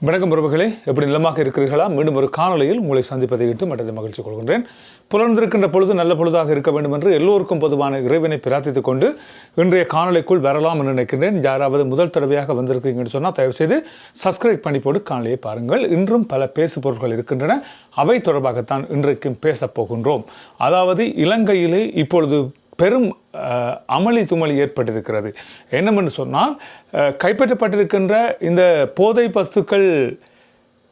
வணக்கம் உறவுகளே எப்படி நிலமாக இருக்கிறீர்களா? மீண்டும் ஒரு காணொலியில் உங்களை சந்திப்பதை இட்டு மற்றதை மகிழ்ச்சி கொள்கின்றேன். புலர்ந்திருக்கின்ற பொழுது நல்ல பொழுதாக இருக்க வேண்டும் என்று எல்லோருக்கும் பொதுவான இறைவனை பிரார்த்தித்துக் கொண்டு இன்றைய காணொலிக்குள் வரலாம் என்று நினைக்கின்றேன். யாராவது முதல் தடவையாக வந்திருக்கிறீங்கன்னு சொன்னால் தயவுசெய்து சப்ஸ்கிரைப் பண்ணி போட்டு காணொலியை பாருங்கள். இன்றும் பல பேசு பொருட்கள் இருக்கின்றன. அவை தொடர்பாகத்தான் இன்றைக்கும் பேசப் போகின்றோம். அதாவது இலங்கையிலே இப்பொழுது பெரும் அமளி துமளி ஏற்பட்டிருக்கிறது. என்னவென்று சொன்னால் கைப்பற்றப்பட்டிருக்கின்ற இந்த போதை பஸ்துக்கள்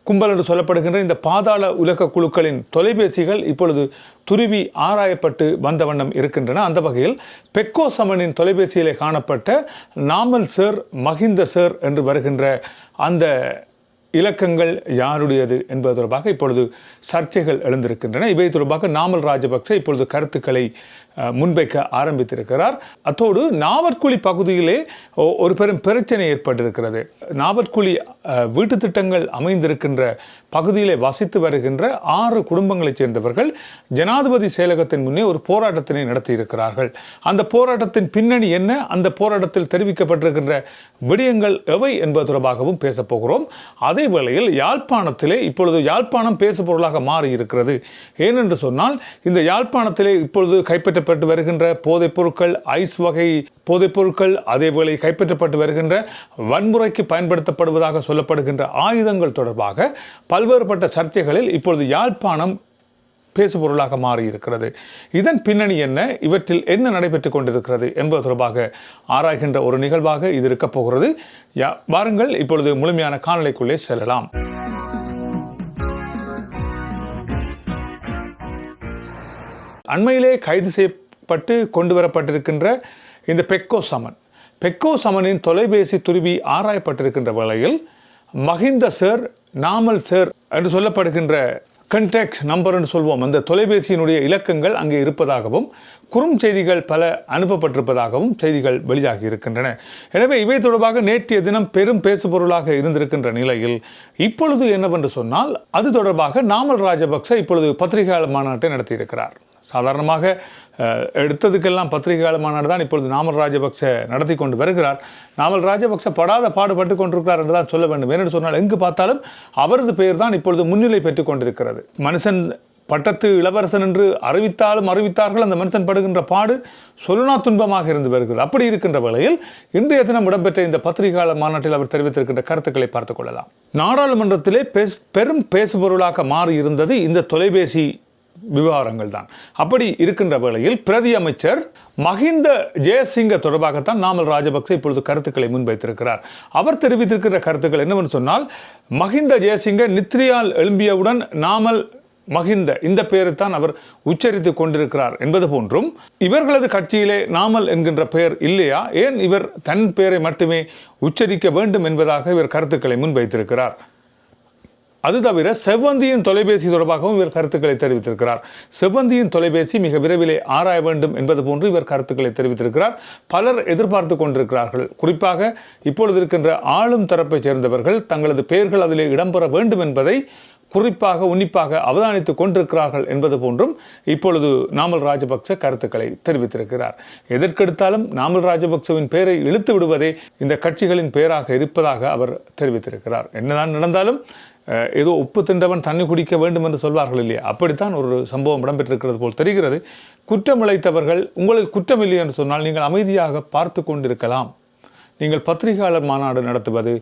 கும்பல் என்று சொல்லப்படுகின்ற இந்த பாதாள உலக குழுக்களின் தொலைபேசிகள் இப்பொழுது துருவி ஆராயப்பட்டு வந்த வண்ணம் இருக்கின்றன. அந்த வகையில் பெக்கோ சமனின் தொலைபேசியிலே காணப்பட்ட நாமல் சார் மஹிந்த சார் என்று வருகின்ற அந்த இலக்கங்கள் யாருடையது என்பது தொடர்பாக இப்பொழுது சர்ச்சைகள் எழுந்திருக்கின்றன. இவை தொடர்பாக நாமல் ராஜபக்ச இப்பொழுது கருத்துக்களை முன்வைக்க ஆரம்பித்திருக்கிறார். அத்தோடு நாவற்குழி பகுதியிலே ஒரு பெரும் பிரச்சனை ஏற்பட்டிருக்கிறது. நாவற்குழி வீட்டு திட்டங்கள் அமைந்திருக்கின்ற பகுதியிலே வசித்து வருகின்ற ஆறு குடும்பங்களைச் சேர்ந்தவர்கள் ஜனாதிபதி செயலகத்தின் முன்னே ஒரு போராட்டத்தினை நடத்தியிருக்கிறார்கள். அந்த போராட்டத்தின் பின்னணி என்ன? அந்த போராட்டத்தில் தெரிவிக்கப்பட்டிருக்கின்ற விடயங்கள் எவை என்பது தொடர்பாகவும் பேசப்போகிறோம் அதே வேளையில் யாழ்ப்பாணத்திலே இப்பொழுது யாழ்ப்பாணம் பேசு பொருளாக மாறி இருக்கிறது ஏனென்று சொன்னால் இந்த யாழ்ப்பாணத்திலே இப்பொழுது கைப்பற்ற கைப்பற்றப்பட்டு வருகின்ற போதைப் பொருட்கள் ஐஸ் வகை போதைப் பொருட்கள் அதேவேளை கைப்பற்றப்பட்டு வருகின்ற வன்முறைக்கு பயன்படுத்தப்படுவதாக சொல்லப்படுகின்ற ஆயுதங்கள் தொடர்பாக பல்வேறுபட்ட சர்ச்சைகளில் இப்பொழுது யாழ்ப்பாணம் பேசுபொருளாக மாறி இருக்கிறது இதன் பின்னணி என்ன? இவற்றில் என்ன நடைபெற்றுக் கொண்டிருக்கிறது என்பது தொடர்பாக ஆராய்கின்ற ஒரு நிகழ்வாக இது இருக்கப் போகிறது. யா வாருங்கள் இப்பொழுது முழுமையான காணொளிக்குள்ளே செல்லலாம். அண்மையிலே கைது செய்யப்பட்டு கொண்டு வரப்பட்டிருக்கின்ற இந்த பெக்கோ சமன். பெக்கோ சமனின் தொலைபேசி துருவி ஆராயப்பட்டிருக்கின்ற வேளையில் மஹிந்த சார் நாமல் சார் என்று சொல்லப்படுகின்ற கண்டாக்ட் நம்பர் என்று சொல்வோம். அந்த தொலைபேசியினுடைய இலக்கங்கள் அங்கே இருப்பதாகவும் குறும் செய்திகள் பல அனுப்பப்பட்டிருப்பதாகவும் செய்திகள் வெளியாகி இருக்கின்றன. எனவே இவை தொடர்பாக நேற்றைய தினம் பெரும் பேசுபொருளாக இருந்திருக்கின்ற நிலையில் இப்பொழுது என்னவென்று சொன்னால் அது தொடர்பாக நாமல் ராஜபக்ச இப்பொழுது பத்திரிகையாளர் மாநாட்டை நடத்தியிருக்கிறார். சாதாரணமாக எடுத்ததுக்கெல்லாம் பத்திரிகையாளர் மாநாடு தான் இப்பொழுது நாமல் ராஜபக்ச நடத்தி கொண்டு வருகிறார். நாமல் ராஜபக்ச படாத பாடுபட்டு கொண்டிருக்கிறார் என்று தான் சொல்ல வேண்டும். ஏனென்று சொன்னால் எங்கு பார்த்தாலும் அவரது பெயர் தான் இப்பொழுது முன்னிலை பெற்றுக் கொண்டிருக்கிறது. மனுஷன் பட்டத்து இளவரசன் என்று அறிவித்தாலும் அறிவித்தார்கள். அந்த மனுஷன் படுகின்ற பாடு சொல்லுனா துன்பமாக இருந்து வருகிறது. அப்படி இருக்கின்ற வேளையில் இன்றைய தினம் இடம்பெற்ற இந்த பத்திரிகையாளர் மாநாட்டில் அவர் தெரிவித்திருக்கின்ற கருத்துக்களை பார்த்துக் கொள்ளலாம். நாடாளுமன்றத்திலே பெரும் பேசுபொருளாக மாறி இருந்தது இந்த தொலைபேசி விவகாரங்கள் தான். அப்படி இருக்கின்ற வேளையில் பிரதி அமைச்சர் மஹிந்த ஜெயசிங்க தொடர்பாகத்தான் நாமல் ராஜபக்சே இப்பொழுது கருத்துக்களை முன்வைத்திருக்கிறார். அவர் தெரிவித்திருக்கிற கருத்துக்கள் என்னவென்று சொன்னால் மஹிந்த ஜெயசிங்க நித்ரியால் எழும்பியவுடன் நாமல் மகிந்த இந்த பெயரை தான் அவர் உச்சரித்து கொண்டிருக்கிறார் என்பது போன்றும் இவர்களது கட்சியிலே நாமல் என்கின்ற பெயர் இல்லையா? ஏன் இவர் தன் பெயரை மட்டுமே உச்சரிக்க வேண்டும் என்பதாக இவர் கருத்துக்களை முன்வைத்திருக்கிறார். அது தவிர செவ்வந்தியின் தொலைபேசி தொடர்பாகவும் இவர் கருத்துக்களை தெரிவித்திருக்கிறார். செவ்வந்தியின் தொலைபேசி மிக விரைவிலே ஆராய வேண்டும் என்பது போன்று இவர் கருத்துக்களை தெரிவித்திருக்கிறார். பலர் எதிர்பார்த்து கொண்டிருக்கிறார்கள். குறிப்பாக இப்பொழுது இருக்கின்ற ஆளும் தரப்பைச் சேர்ந்தவர்கள் தங்களது பெயர்கள் அதிலே இடம்பெற வேண்டும் என்பதை குறிப்பாக உன்னிப்பாக அவதானித்துக் கொண்டிருக்கிறார்கள் என்பது போன்றும் இப்பொழுது நாமல் ராஜபக்ச கருத்துக்களை தெரிவித்திருக்கிறார். எதற்கெடுத்தாலும் நாமல் ராஜபக்சவின் பெயரை இழுத்து விடுவதே இந்த கட்சிகளின் பெயராக இருப்பதாக அவர் தெரிவித்திருக்கிறார். என்னதான் நடந்தாலும் ஏதோ உப்பு தின்றவன் தண்ணி குடிக்க வேண்டும் என்று சொல்வார்கள் இல்லையா? அப்படித்தான் ஒரு சம்பவம் இடம்பெற்றிருக்கிறது போல் தெரிகிறது. குற்றம் இழைத்தவர்கள் குற்றமில்லை குற்றம் இல்லை என்று சொன்னால் நீங்கள் அமைதியாக பார்த்து கொண்டிருக்கலாம். நீங்கள் பத்திரிகையாளர் மாநாடு நடத்துவது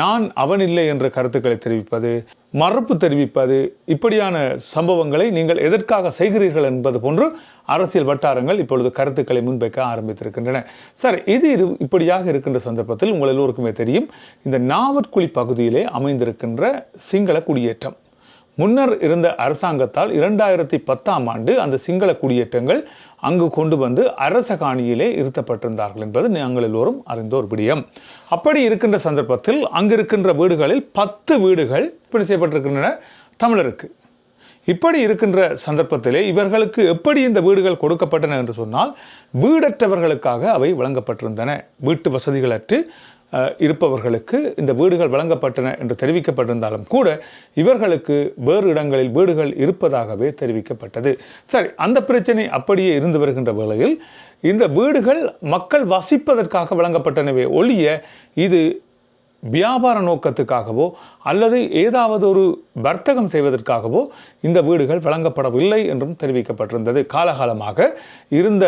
நான் அவன் இல்லை என்ற கருத்துக்களை தெரிவிப்பது மறுப்பு தெரிவிப்பது இப்படியான சம்பவங்களை நீங்கள் எதற்காக செய்கிறீர்கள் என்பது போன்று அரசியல் வட்டாரங்கள் இப்பொழுது கருத்துக்களை முன்வைக்க ஆரம்பித்திருக்கின்றன. சார் இது இரு இப்படியாக இருக்கின்ற சந்தர்ப்பத்தில் உங்கள் எல்லோருக்குமே தெரியும் இந்த நாவற்குழி பகுதியிலே அமைந்திருக்கின்ற சிங்கள குடியேற்றம். முன்னர் இருந்த அரசாங்கத்தால் இரண்டாயிரத்தி பத்தாம் ஆண்டு அந்த சிங்கள குடியேற்றங்கள் அங்கு கொண்டு வந்து அரச காணியிலே இருத்தப்பட்டிருந்தார்கள் என்பது நாங்கள் எல்லோரும் அறிந்த ஒரு விடியம். அப்படி இருக்கின்ற சந்தர்ப்பத்தில் அங்கு இருக்கின்ற வீடுகளில் பத்து வீடுகள் இப்படி செய்யப்பட்டிருக்கின்றன தமிழருக்கு. இப்படி இருக்கின்ற சந்தர்ப்பத்திலே இவர்களுக்கு எப்படி இந்த வீடுகள் கொடுக்கப்பட்டன என்று சொன்னால் வீடற்றவர்களுக்காக அவை வழங்கப்பட்டிருந்தன. வீட்டு வசதிகளற்று இருப்பவர்களுக்கு இந்த வீடுகள் வழங்கப்பட்டன என்று தெரிவிக்கப்பட்டிருந்தாலும் கூட இவர்களுக்கு வேறு இடங்களில் வீடுகள் இருப்பதாகவே தெரிவிக்கப்பட்டது. சரி அந்த பிரச்சனை அப்படியே இருந்து வருகின்ற வேளையில் இந்த வீடுகள் மக்கள் வசிப்பதற்காக வழங்கப்பட்டனவே ஒழிய இது வியாபார நோக்கத்துக்காகவோ அல்லது ஏதாவது ஒரு வர்த்தகம் செய்வதற்காகவோ இந்த வீடுகள் வழங்கப்படவில்லை என்றும் தெரிவிக்கப்பட்டிருந்தது. காலகாலமாக இருந்த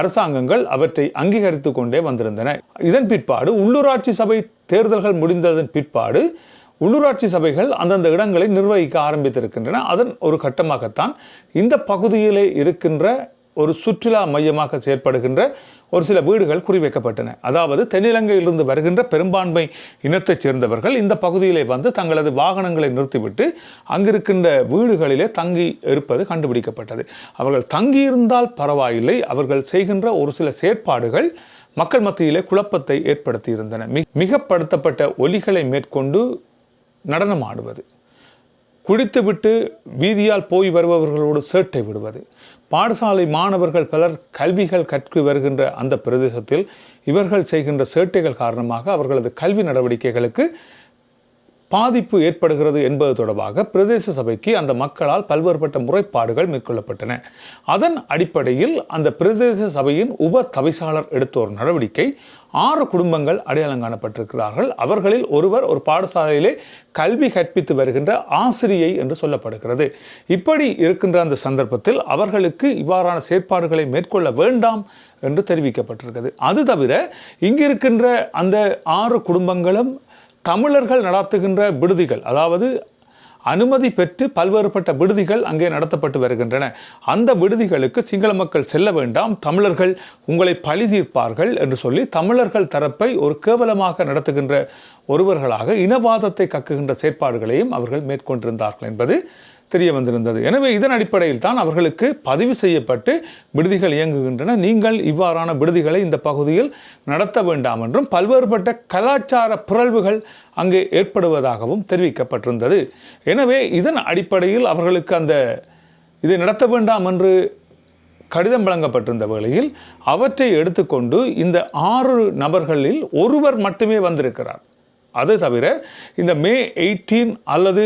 அரசாங்கங்கள் அவற்றை அங்கீகரித்து கொண்டே வந்திருந்தன. இதன் பிற்பாடு உள்ளூராட்சி சபை தேர்தல்கள் முடிந்ததன் பிற்பாடு உள்ளூராட்சி சபைகள் அந்தந்த இடங்களை நிர்வகிக்க ஆரம்பித்திருக்கின்றன. அதன் ஒரு கட்டமாகத்தான் இந்த பகுதியிலே இருக்கின்ற ஒரு சுற்றுலா மையமாக செயற்படுகின்ற ஒரு சில வீடுகள் குறிவைக்கப்பட்டன. அதாவது தென்னிலங்கையிலிருந்து வருகின்ற பெரும்பான்மை இனத்தைச் சேர்ந்தவர்கள் இந்த பகுதியிலே வந்து தங்களது வாகனங்களை நிறுத்திவிட்டு அங்கிருக்கின்ற வீடுகளிலே தங்கி இருப்பது கண்டுபிடிக்கப்பட்டது. அவர்கள் தங்கியிருந்தால் பரவாயில்லை. அவர்கள் செய்கின்ற ஒரு சில செயற்பாடுகள் மக்கள் மத்தியிலே குழப்பத்தை ஏற்படுத்தியிருந்தன. மிக மிகப்படுத்தப்பட்ட ஒலிகளை மேற்கொண்டு நடனமாடுவது. குடித்துவிட்டு வீதியால் போய் வருபவர்களோடு சேட்டை விடுவது. பாடசாலை மாணவர்கள் பலர் கல்விகள் கற்று வருகின்ற அந்த பிரதேசத்தில் இவர்கள் செய்கின்ற சேட்டைகள் காரணமாக அவர்களது கல்வி நடவடிக்கைகளுக்கு பாதிப்பு ஏற்படுகிறது என்பது தொடர்பாக பிரதேச சபைக்கு அந்த மக்களால் பல்வேறுபட்ட முறைப்பாடுகள் மேற்கொள்ளப்பட்டன. அதன் அடிப்படையில் அந்த பிரதேச சபையின் உப தவிசாளர் எடுத்த ஒரு நடவடிக்கை ஆறு குடும்பங்கள் அடையாளம் காணப்பட்டிருக்கிறார்கள். அவர்களில் ஒருவர் ஒரு பாடசாலையிலே கல்வி கற்பித்து வருகின்ற ஆசிரியை என்று சொல்லப்படுகிறது. இப்படி இருக்கின்ற அந்த சந்தர்ப்பத்தில் அவர்களுக்கு இவ்வாறான செயற்பாடுகளை மேற்கொள்ள வேண்டாம் என்று தெரிவிக்கப்பட்டிருக்கிறது. அது தவிர இங்கிருக்கின்ற அந்த ஆறு குடும்பங்களும் தமிழர்கள் நடத்துகின்ற விடுதிகள் அதாவது அனுமதி பெற்று பல்வேறுபட்ட விடுதிகள் அங்கே நடத்தப்பட்டு வருகின்றன. அந்த விடுதிகளுக்கு சிங்கள மக்கள் செல்ல வேண்டாம் தமிழர்கள் உங்களை பழி தீர்ப்பார்கள் என்று சொல்லி தமிழர்கள் தரப்பை ஒரு கேவலமாக நடத்துகின்ற ஒருவர்களாக இனவாதத்தை கக்குகின்ற செயற்பாடுகளையும் அவர்கள் மேற்கொண்டிருந்தார்கள் என்பது தெரிய வந்திருந்தது. எனவே இதன் அடிப்படையில் தான் அவர்களுக்கு பதிவு செய்யப்பட்டு விடுதிகள் இயங்குகின்றன. நீங்கள் இவ்வாறான விடுதிகளை இந்த பகுதியில் நடத்த வேண்டாம் என்றும் பல்வேறுபட்ட கலாச்சார பிறழ்வுகள் அங்கே ஏற்படுவதாகவும் தெரிவிக்கப்பட்டிருந்தது. எனவே இதன் அடிப்படையில் அவர்களுக்கு அந்த இதை நடத்த வேண்டாம் என்று கடிதம் வழங்கப்பட்டிருந்த வேளையில் அவற்றை எடுத்துக்கொண்டு இந்த ஆறு நபர்களில் ஒருவர் மட்டுமே வந்திருக்கிறார். அது தவிர இந்த மே எயிட்டீன் அல்லது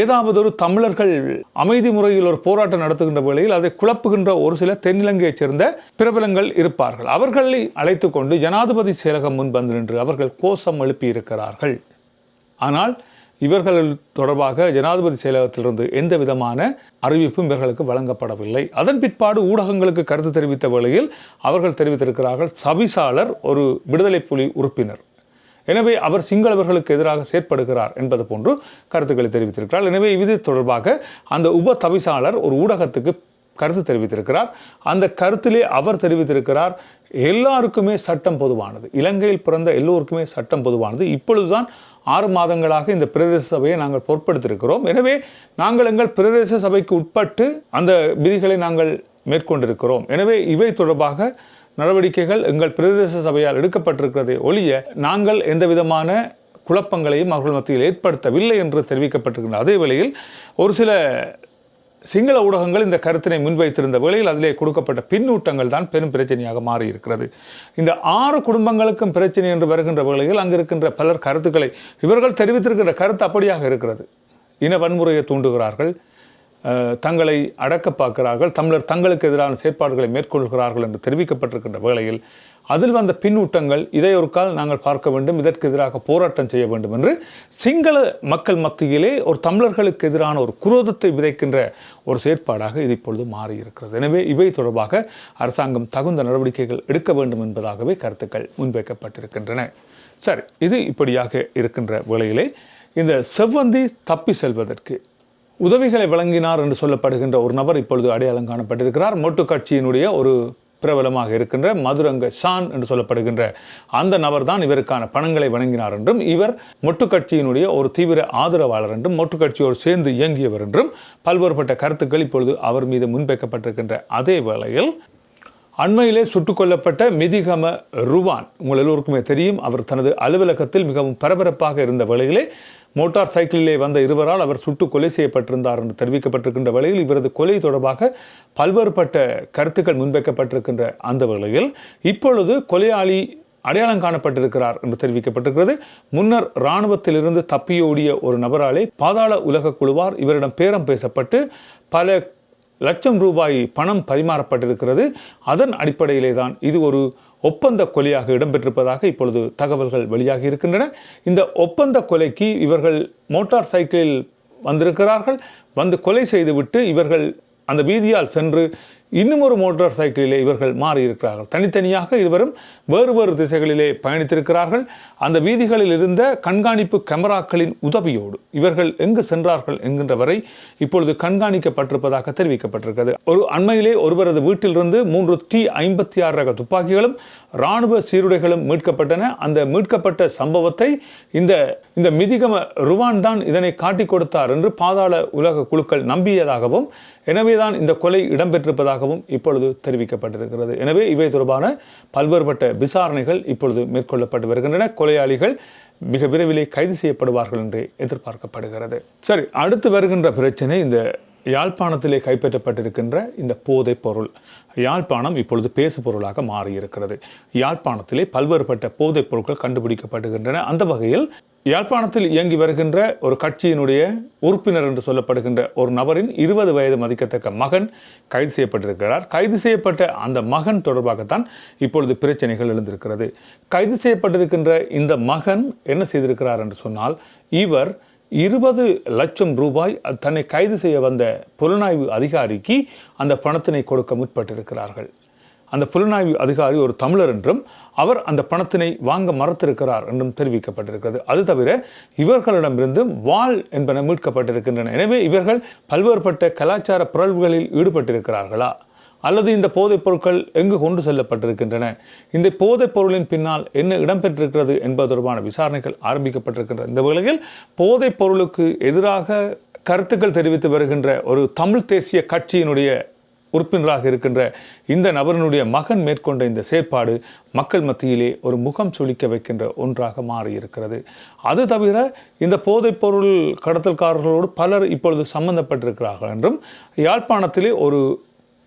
ஏதாவது ஒரு தமிழர்கள் அமைதி முறையில் ஒரு போராட்டம் நடத்துகின்ற வேளையில் அதை குழப்புகின்ற ஒரு சில தென்னிலங்கையைச் சேர்ந்த பிரபலங்கள் இருப்பார்கள். அவர்களை அழைத்து கொண்டு ஜனாதிபதி செயலகம் முன் வந்து நின்று அவர்கள் கோஷம் எழுப்பியிருக்கிறார்கள். ஆனால் இவர்கள் தொடர்பாக ஜனாதிபதி செயலகத்திலிருந்து எந்த விதமான அறிவிப்பும் இவர்களுக்கு வழங்கப்படவில்லை. அதன் பிற்பாடு ஊடகங்களுக்கு கருத்து தெரிவித்த வேளையில் அவர்கள் தெரிவித்திருக்கிறார்கள் சபிசாளர் ஒரு விடுதலை புலி உறுப்பினர். எனவே அவர் சிங்களவர்களுக்கு எதிராக செயற்படுகிறார் என்பது போன்று கருத்துக்களை தெரிவித்திருக்கிறார். எனவே இது தொடர்பாக அந்த உப தவிசாளர் ஒரு ஊடகத்துக்கு கருத்து தெரிவித்திருக்கிறார். அந்த கருத்திலே அவர் தெரிவித்திருக்கிறார் எல்லாருக்குமே சட்டம் பொதுவானது இலங்கையில் பிறந்த எல்லோருக்குமே சட்டம் பொதுவானது. இப்பொழுதுதான் ஆறு மாதங்களாக இந்த பிரதேச சபையை நாங்கள் பொறுப்படுத்திருக்கிறோம் எனவே நாங்கள் எங்கள் பிரதேச சபைக்கு உட்பட்டு அந்த விதிகளை நாங்கள் மேற்கொண்டிருக்கிறோம். எனவே இவை தொடர்பாக நடவடிக்கைகள் எங்கள் பிரதேச சபையால் எடுக்கப்பட்டிருக்கிறது ஒழிய நாங்கள் எந்த விதமான குழப்பங்களையும் அவர்கள் மத்தியில் ஏற்படுத்தவில்லை என்று தெரிவிக்கப்பட்டிருக்கின்ற அதே வேளையில் ஒரு சில சிங்கள ஊடகங்கள் இந்த கருத்தினை முன்வைத்திருந்த வேளையில் அதிலே கொடுக்கப்பட்ட பின்னூட்டங்கள் தான் பெரும் பிரச்சனையாக மாறியிருக்கிறது. இந்த ஆறு குடும்பங்களுக்கும் பிரச்சனை என்று வருகின்ற வேளையில் அங்கிருக்கின்ற பலர் கருத்துக்களை இவர்கள் தெரிவித்திருக்கின்ற கருத்து அப்படியாக இருக்கிறது. இன வன்முறையை தூண்டுகிறார்கள். தங்களை அடக்க பார்க்கிறார்கள் தமிழர் தங்களுக்கு எதிரான செயற்பாடுகளை மேற்கொள்கிறார்கள் என்று தெரிவிக்கப்பட்டிருக்கின்ற வேளையில் அதில் வந்த பின்னூட்டங்கள் இதை ஒரு கால் நாங்கள் பார்க்க வேண்டும் இதற்கு எதிராக போராட்டம் செய்ய வேண்டும் என்று சிங்கள மக்கள் மத்தியிலே ஒரு தமிழர்களுக்கு எதிரான ஒரு குரோதத்தை விதைக்கின்ற ஒரு செயற்பாடாக இது இப்பொழுது மாறியிருக்கிறது. எனவே இவை தொடர்பாக அரசாங்கம் தகுந்த நடவடிக்கைகள் எடுக்க வேண்டும் என்பதாகவே கருத்துக்கள் முன்வைக்கப்பட்டிருக்கின்றன. சரி இது இப்படியாக இருக்கின்ற வேளையிலே இந்த செவ்வந்தி தப்பி செல்வதற்கு உதவிகளை வழங்கினார் என்று சொல்லப்படுகின்ற ஒரு நபர் இப்பொழுது அடையாளம் காணப்பட்டிருக்கிறார். மொட்டு கட்சியினுடைய ஒரு பிரபலமாக இருக்கின்ற மதுரங்க சான் என்று சொல்லப்படுகின்ற அந்த நபர் தான் இவருக்கான பணங்களை வழங்கினார் என்றும் இவர் மொட்டு கட்சியினுடைய ஒரு தீவிர ஆதரவாளர் என்றும் மொட்டு கட்சியோடு சேர்ந்து இயங்கியவர் என்றும் பல்வேறுபட்ட கருத்துக்கள் இப்பொழுது அவர் மீது முன்வைக்கப்பட்டிருக்கின்ற அதே வேளையில் அண்மையிலே சுட்டுக் கொல்லப்பட்ட மிதிகம ருவான் உங்கள் எல்லோருக்குமே தெரியும் அவர் தனது அலுவலகத்தில் மிகவும் பரபரப்பாக இருந்த வேளையிலே மோட்டார் சைக்கிளிலே வந்த இருவரால் அவர் சுட்டு கொலை செய்யப்பட்டிருந்தார் என்று தெரிவிக்கப்பட்டிருக்கின்ற வேளையில் இவரது கொலை தொடர்பாக பல்வேறுபட்ட கருத்துக்கள் முன்வைக்கப்பட்டிருக்கின்ற அந்த வேளையில் இப்பொழுது கொலையாளி அடையாளம் காணப்பட்டிருக்கிறார் என்று தெரிவிக்கப்பட்டிருக்கிறது. முன்னர் இராணுவத்திலிருந்து தப்பியோடிய ஒரு நபராலே பாதாள உலக குழுவார் இவரிடம் பேரம் பேசப்பட்டு பல லட்சம் ரூபாய் பணம் பரிமாறப்பட்டிருக்கிறது. அதன் அடிப்படையிலே தான் இது ஒரு ஒப்பந்த கொலையாக இடம்பெற்றிருப்பதாக இப்பொழுது தகவல்கள் வெளியாகி இருக்கின்றன. இந்த ஒப்பந்த கொலைக்கு இவர்கள் மோட்டார் சைக்கிளில் வந்திருக்கிறார்கள். வந்து கொலை செய்துவிட்டு இவர்கள் அந்த வீதியால் சென்று இன்னும் ஒரு மோட்டார் சைக்கிளிலே இவர்கள் மாறியிருக்கிறார்கள். தனித்தனியாக இருவரும் வேறு வேறு திசைகளிலே பயணித்திருக்கிறார்கள். அந்த வீதிகளில் இருந்த கண்காணிப்பு கேமராக்களின் உதவியோடு இவர்கள் எங்கு சென்றார்கள் என்கின்ற வரை இப்பொழுது கண்காணிக்கப்பட்டிருப்பதாக தெரிவிக்கப்பட்டிருக்கிறது. ஒரு அண்மையிலே ஒருவரது வீட்டிலிருந்து மூன்று டி ஐம்பத்தி ஆறு ரக துப்பாக்கிகளும் இராணுவ சீருடைகளும் மீட்கப்பட்டன. அந்த மீட்கப்பட்ட சம்பவத்தை இந்த இந்த மிதிகம ருவான் தான் இதனை காட்டிக் கொடுத்தார் என்று பாதாள உலக குழுக்கள் நம்பியதாகவும் எனவேதான் இந்த கொலை இடம்பெற்றிருப்பதாகவும் இப்பொழுது தெரிவிக்கப்பட்டிருக்கிறது. எனவே இவை தொடர்பான பல்வேறுபட்ட விசாரணைகள் இப்பொழுது மேற்கொள்ளப்பட்டு வருகின்றன. கொலையாளிகள் மிக விரைவிலே கைது செய்யப்படுவார்கள் என்று எதிர்பார்க்கப்படுகிறது. சரி அடுத்து வருகின்ற பிரச்சனை இந்த யாழ்ப்பாணத்திலே கைப்பற்றப்பட்டிருக்கின்ற இந்த போதைப் பொருள். யாழ்ப்பாணம் இப்பொழுது பேசு பொருளாக மாறியிருக்கிறது. யாழ்ப்பாணத்திலே பல்வேறுபட்ட போதைப் பொருட்கள் கண்டுபிடிக்கப்படுகின்றன அந்த வகையில் யாழ்ப்பாணத்தில் இயங்கி வருகின்ற ஒரு கட்சியினுடைய உறுப்பினர் என்று சொல்லப்படுகின்ற ஒரு நபரின் இருபது வயது மதிக்கத்தக்க மகன் கைது செய்யப்பட்டிருக்கிறார். கைது செய்யப்பட்ட அந்த மகன் தொடர்பாகத்தான் இப்பொழுது பிரச்சனைகள் எழுந்திருக்கிறது. கைது செய்யப்பட்டிருக்கின்ற இந்த மகன் என்ன செய்திருக்கிறார் என்று சொன்னால் இவர் இருபது லட்சம் ரூபாய் தன்னை கைது செய்ய வந்த புலனாய்வு அதிகாரிக்கு அந்த பணத்தினை கொடுக்க முற்பட்டிருக்கிறார்கள். அந்த புலனாய்வு அதிகாரி ஒரு தமிழர் என்றும் அவர் அந்த பணத்தினை வாங்க மறுத்திருக்கிறார் என்றும் தெரிவிக்கப்பட்டிருக்கிறது. அது தவிர இவர்களிடமிருந்து வாள் என்பன மீட்கப்பட்டிருக்கின்றன. எனவே இவர்கள் பல்வேறுபட்ட கலாச்சார பிறழ்வுகளில் ஈடுபட்டிருக்கிறார்களா? அல்லது இந்த போதைப் பொருட்கள் எங்கு கொண்டு செல்லப்பட்டிருக்கின்றன? இந்த போதைப் பொருளின் பின்னால் என்ன இடம்பெற்றிருக்கிறது என்பது தொடர்பான விசாரணைகள் ஆரம்பிக்கப்பட்டிருக்கின்ற இந்த வேளையில் போதைப் பொருளுக்கு எதிராக கருத்துக்கள் தெரிவித்து வருகின்ற ஒரு தமிழ் தேசிய கட்சியினுடைய உறுப்பினராக இருக்கின்ற இந்த நபரினுடைய மகன் மேற்கொண்ட இந்த செயற்பாடு மக்கள் மத்தியிலே ஒரு முகம் சுளிக்க வைக்கின்ற ஒன்றாக மாறியிருக்கிறது. அது தவிர இந்த போதைப்பொருள் கடத்தல்காரர்களோடு பலர் இப்பொழுது சம்பந்தப்பட்டிருக்கிறார்கள் என்றும் யாழ்ப்பாணத்திலே ஒரு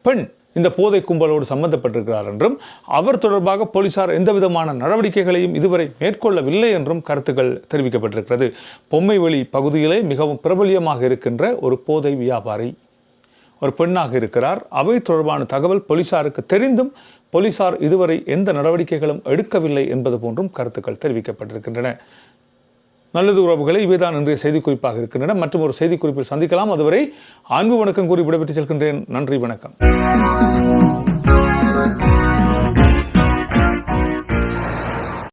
பெண் இந்த போதை கும்பலோடு சம்பந்தப்பட்டிருக்கிறார் என்றும் அவர் தொடர்பாக போலீசார் எந்த விதமான நடவடிக்கைகளையும் இதுவரை மேற்கொள்ளவில்லை என்றும் கருத்துக்கள் தெரிவிக்கப்பட்டிருக்கிறது. பொம்மைவெளி பகுதியிலே மிகவும் பிரபலியமாக இருக்கின்ற ஒரு போதை வியாபாரி ஒரு பெண்ணாக இருக்கிறார். அவை தொடர்பான தகவல் போலீசாருக்கு தெரிந்தும் போலீசார் இதுவரை எந்த நடவடிக்கைகளும் எடுக்கவில்லை என்பது போன்றும் கருத்துக்கள் தெரிவிக்கப்பட்டிருக்கின்றன. நல்லது உறவுகளை இவைதான் இன்றைய செய்திக்குறிப்பாக இருக்கின்றன. மற்றும் ஒரு செய்திக்குறிப்பில் சந்திக்கலாம். அதுவரை அன்பு வணக்கம் கூறி விடைபெற்று செல்கின்றேன். நன்றி வணக்கம்.